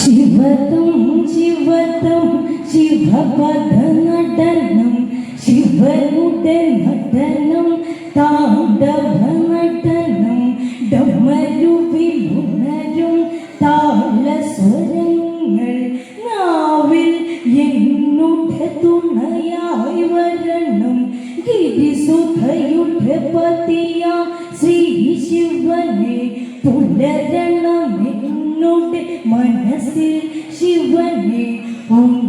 शिवतं शिवतं शिवपदनटनं शिवनुटनटनं ताण्डवम् പുലരണം എന്നോട് മനസ്സിൽ ശിവനെ ഒന്ന്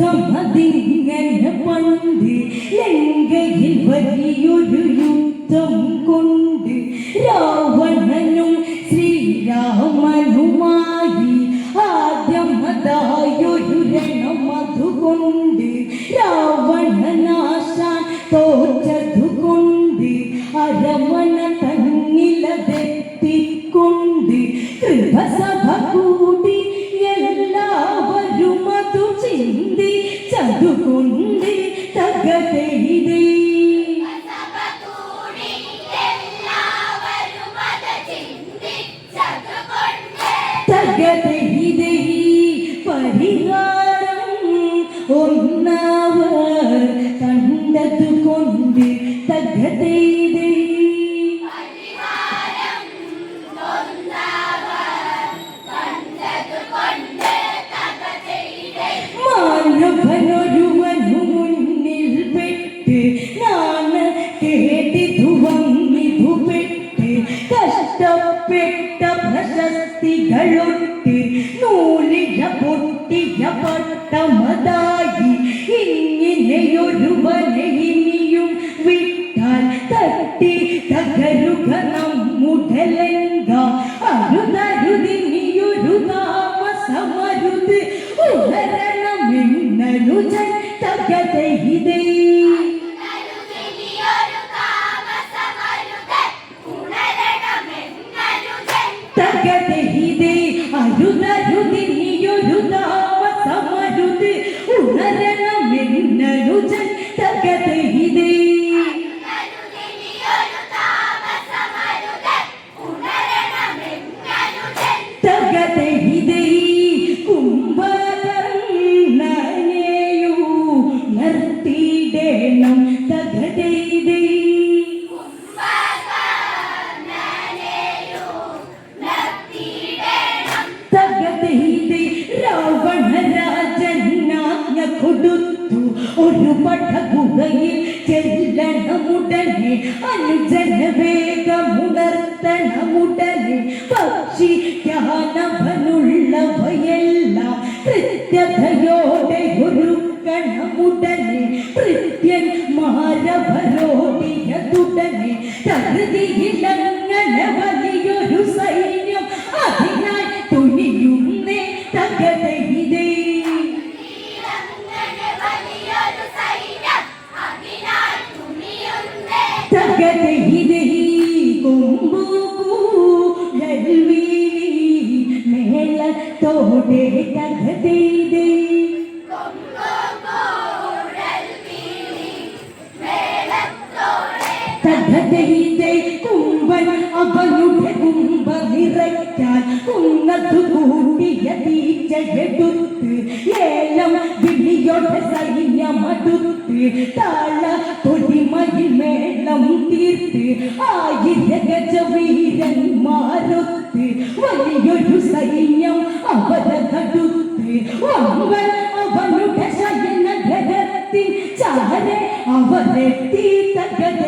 ബ്രഹ്മദിങ്ങനെ പണ്ട് ಜಗತೆ ಇದೆ തമതായി ഇങ്ങനെയൊരുവനെ വീരന്മാരൊത്ത് ആയിര ഗജവീരന്മാരൊത്ത് വലിയൊരു സൈന്യം അവരതടുത്ത് അവൻ അവനുടെ ശയനഗരത്തിൽ ചാരെ അവരെ തീ തകർ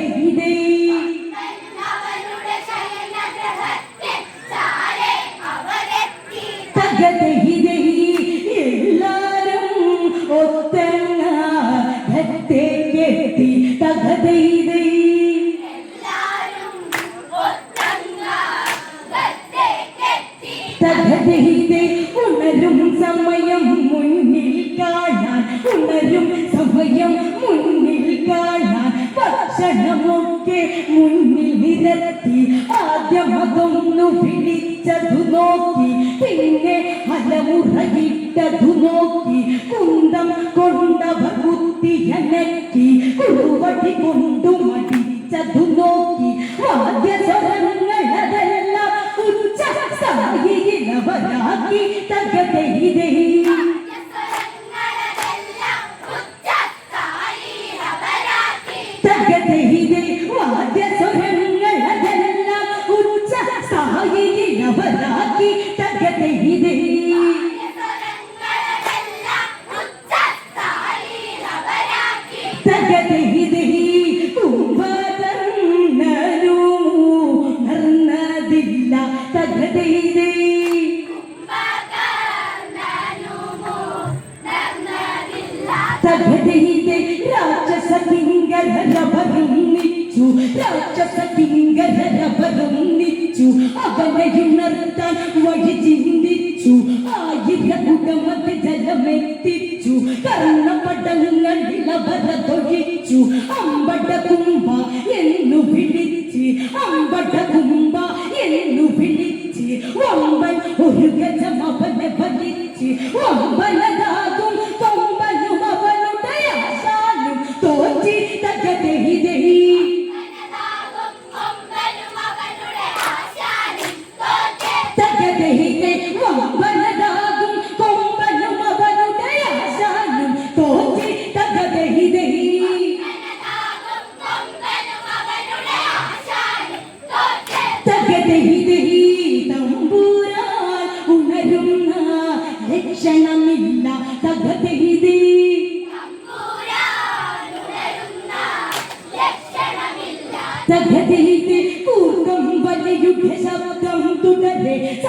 സ്നേഹമൊക്കെ മുന്നിൽ വിരത്തി ആദ്യം അതൊന്നു പിടിച്ചതു നോക്കി പിന്നെ അലമുറയിട്ടതു നോക്കി. കുന്തം കൊണ്ടവർ കുത്തിയനക്കി കുറുവടി കൊണ്ടു മടിച്ചതു നോക്കി. വാദ്യസ്വരങ്ങൾ അതെല്ലാം ഉച്ച സായിയിലവരാക്കി തകതയിതേ Thank you.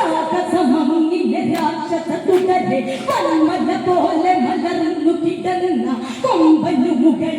രാഗസമം നിന്റെ രാക്ഷസ തുടരെ പന്മല പോലെ മലർന്നു കിടന്ന കൊമ്പനു മുകൾ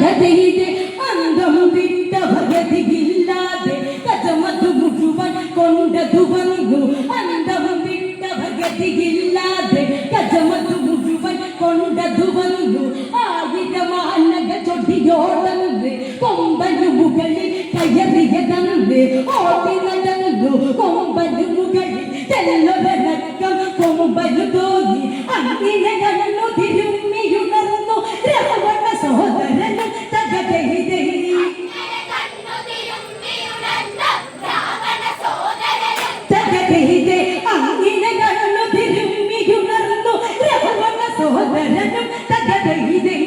கதையிது அந்தம் விட்ட வகதியில்லாது கதமது முழுவன் கொண்டதுவங்கு அந்தம் விட்ட வகதியில்லாது கதமது முழுவன் கொண்டதுவங்கு ஆயுதமான சொட்டியோடந்து கொம்பனு முகளில் கயறியதந்து ஓட்டினதந்து கொம்பனு முகளில் தெல்லவனக்கம் கொம்பனு தோகி அங்கின தகர தகர இதே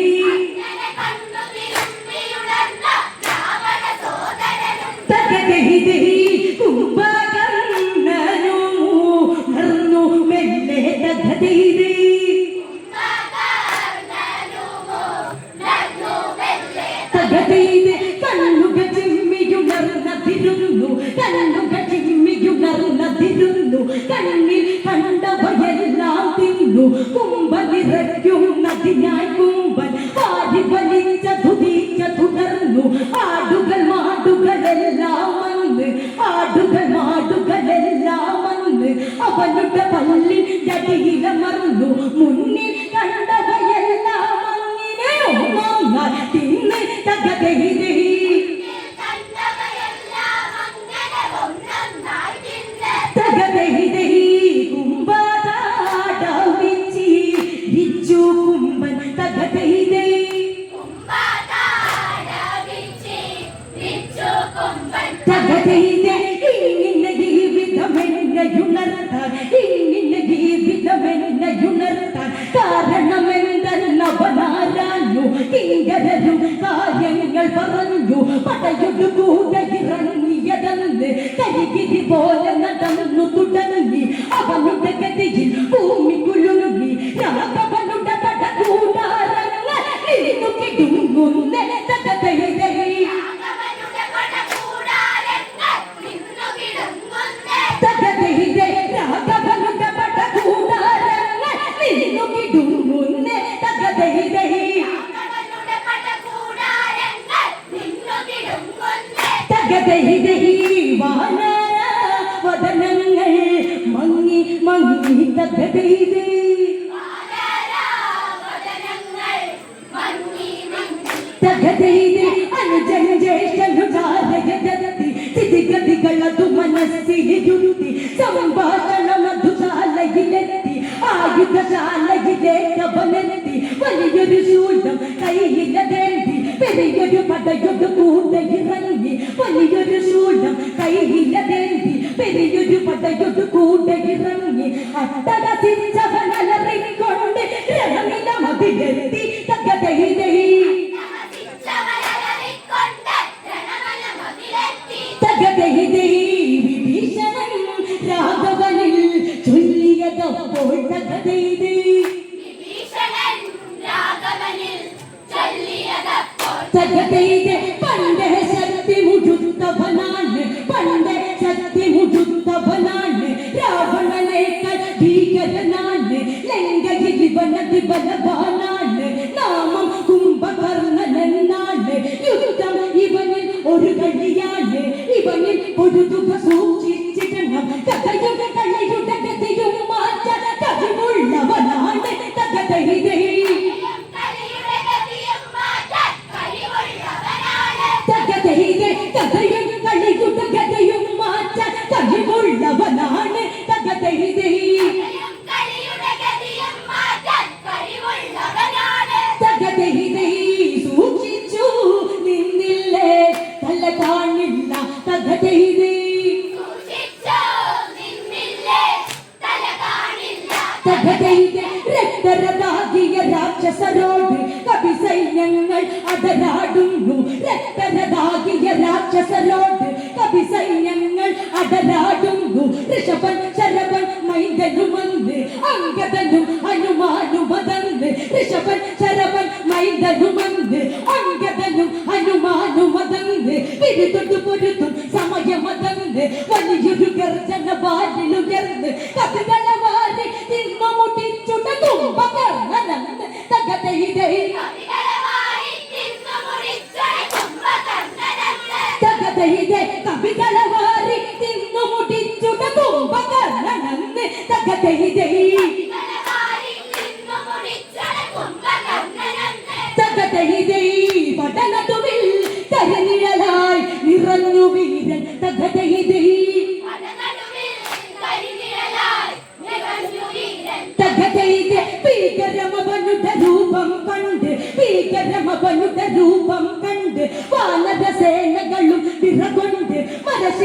பள்ளி ஜடியில மருந்து இது போல நடந்து துடங்கி அவனுடைய கதையில் பூமி വലിയൊരു ശൂലം കയ്യിലതേന്തി പെരിയൊരു പടയൊരു കൂടയിറങ്ങി അട്ടകസിച്ചവനലറിക്കൊണ്ട് രമണിത മതിലെത്തി തകതയിലേ തകതയിലേ വിഭീഷണനും രാഘവനിൽ ചൊല്ലിയതപ്പോൾ തകതയിലേ. തകതയിലേ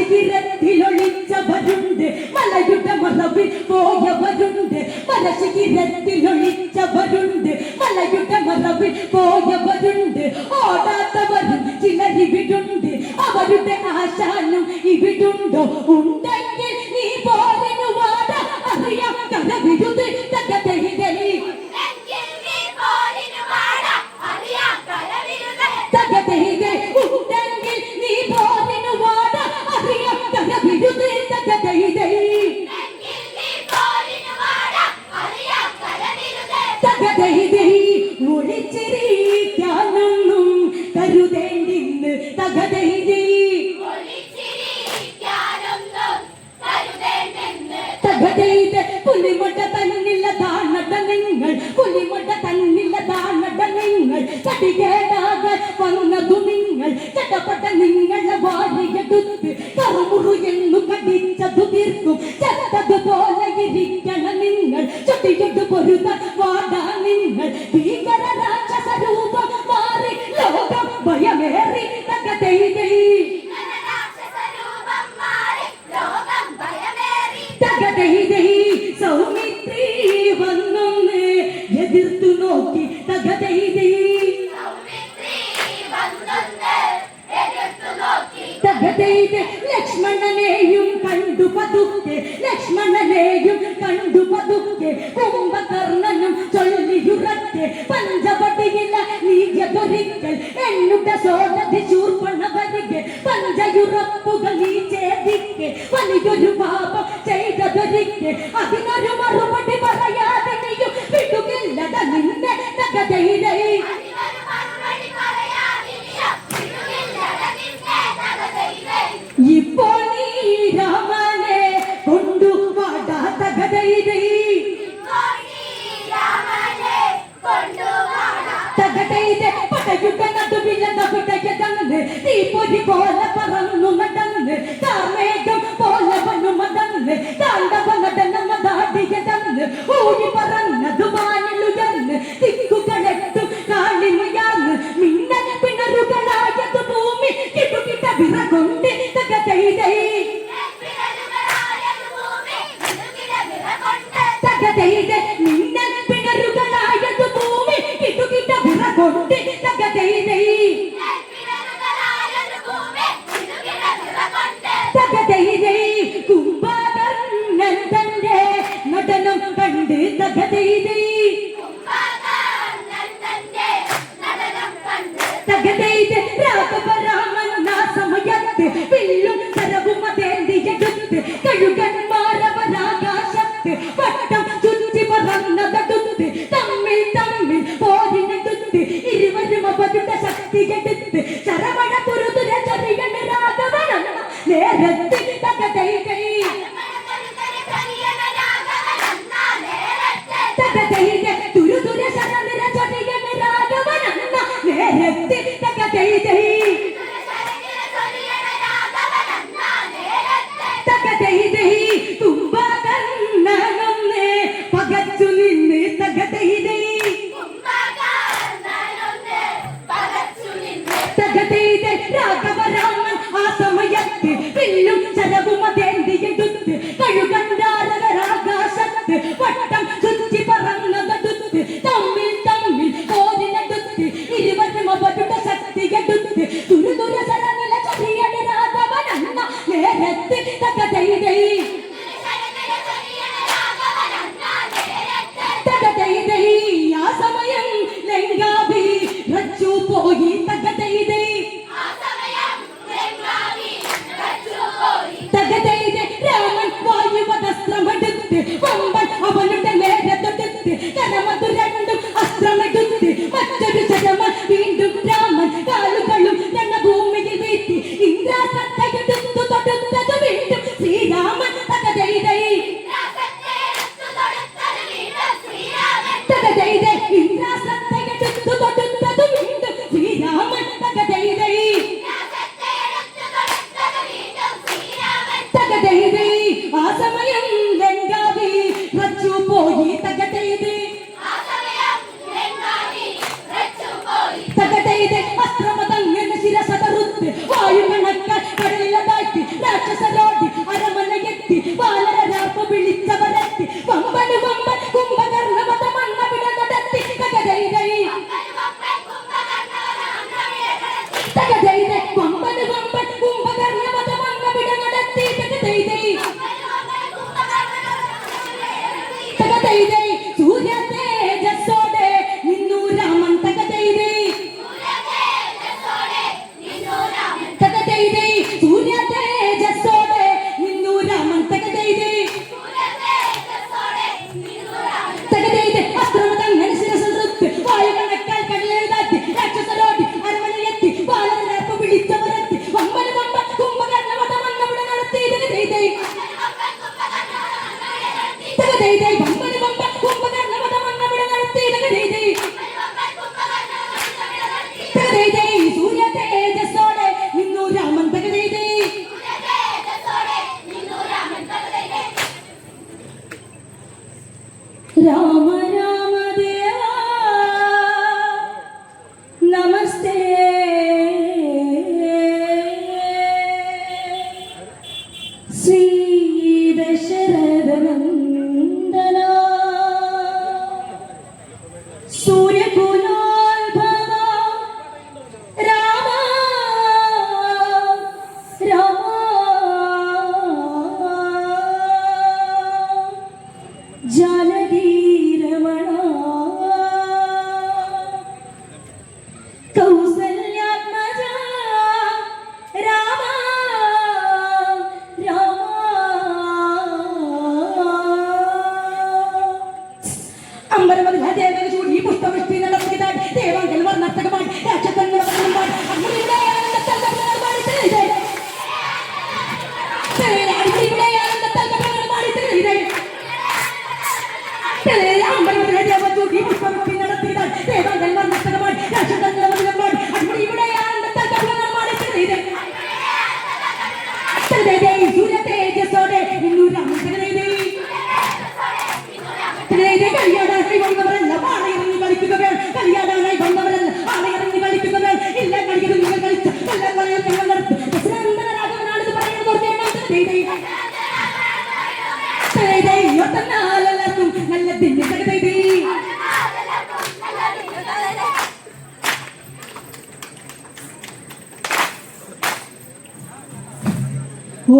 മനസ്സിരത്തിലൊളിച്ചവരുണ്ട് മലയുടെ മറവിൽ പോയവരുണ്ട്. മനസ്സിരത്തിലൊളിച്ചവരുണ്ട് മലയുടെ മറവിൽ പോയവരുണ്ട്. ഓടാത്തവരും ചിലരിവിടുണ്ട്. അവരുടെ ആശാനം ഇവിടുണ്ടോ? ഉണ്ട് നിന്ന് തകതയിതേ തകതയിത് തന്നില്ല തന്നില്ലതാണട നിങ്ങൾ പുലിമുട്ട തന്നില്ലതാണട നിങ്ങൾ ചടികേടാകെ വന്നതു നിങ്ങൾ. ചടപ്പെട്ട നിങ്ങൾ ലക്ഷ്മണനെയും കണ്ടു പതുക്കെ ലക്ഷ്മണനെയും കണ്ടു പതുക്കെ. കുംഭകർണനും ചൊല്ലിയുറക്കെ പഞ്ചപടിയില നീയതൊരിക്കൽ എന്നുടെ സോദതി ശൂർപ്പണവരികെ പഞ്ചയുറപ്പുകൾ നീ ചേതിക്കെ വലിയൊരു പാപം ചെയ്തതൊരിക്കെ അതിനൊരു മറുപടി people are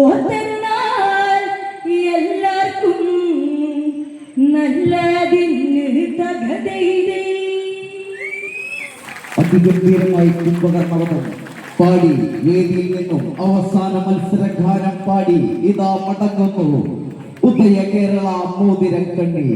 ഓതന്നാൽ എല്ലാവർക്കും നല്ലതിന് തകതയിലേ. അതിഗംഭീരമായി കുംഭകർണവതം പാടി വേദിയിൽ നിന്നും അവസാന മത്സരഗാനം പാടി ഇതാ മടങ്ങുന്നു. ഉദയ കേരള മോതിരക്കണ്ണി.